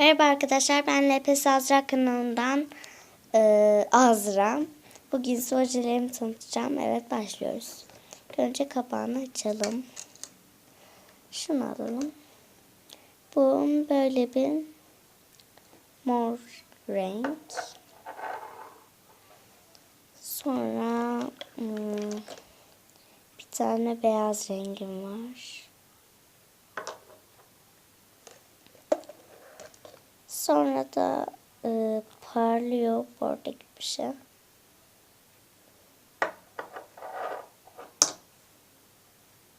Merhaba arkadaşlar ben LPS Azra kanalından e, Azra. Bugün ojelerimi tanıtacağım. Evet başlıyoruz. Önce kapağını açalım. Şunu alalım. Bu böyle bir mor renk. Sonra hmm, bir tane beyaz rengim var. Sonra da e, parlıyor bordo gibi bir şey.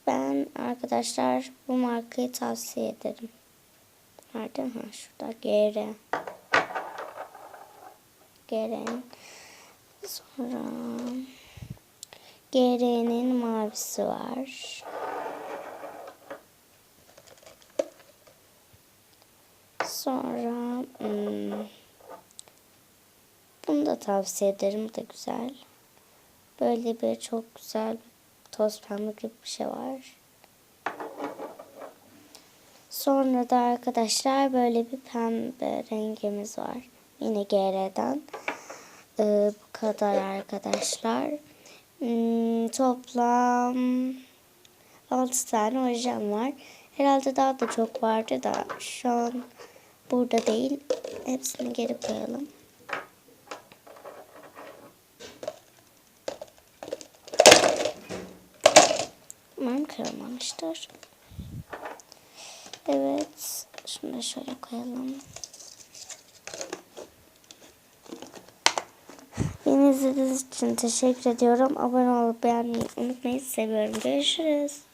Ben arkadaşlar bu markayı tavsiye ederim. Nerede? Ha şurada. GR. GR'nin sonra GR'nin mavisi var. Sonra hmm, bunu da tavsiye ederim. Bu da güzel. Böyle bir çok güzel toz pembe gibi bir şey var. Sonra da arkadaşlar böyle bir pembe rengimiz var. Yine GR'den. Ee, bu kadar arkadaşlar. Hmm, toplam 6 tane ojem var. Herhalde daha da çok vardı da şu an burada değil. Hepsini geri koyalım. Umarım kırılmamıştır. Evet. Şunu da şöyle koyalım. Beni izlediğiniz için teşekkür ediyorum. Abone olup beğenmeyi unutmayın. Seviyorum. Görüşürüz.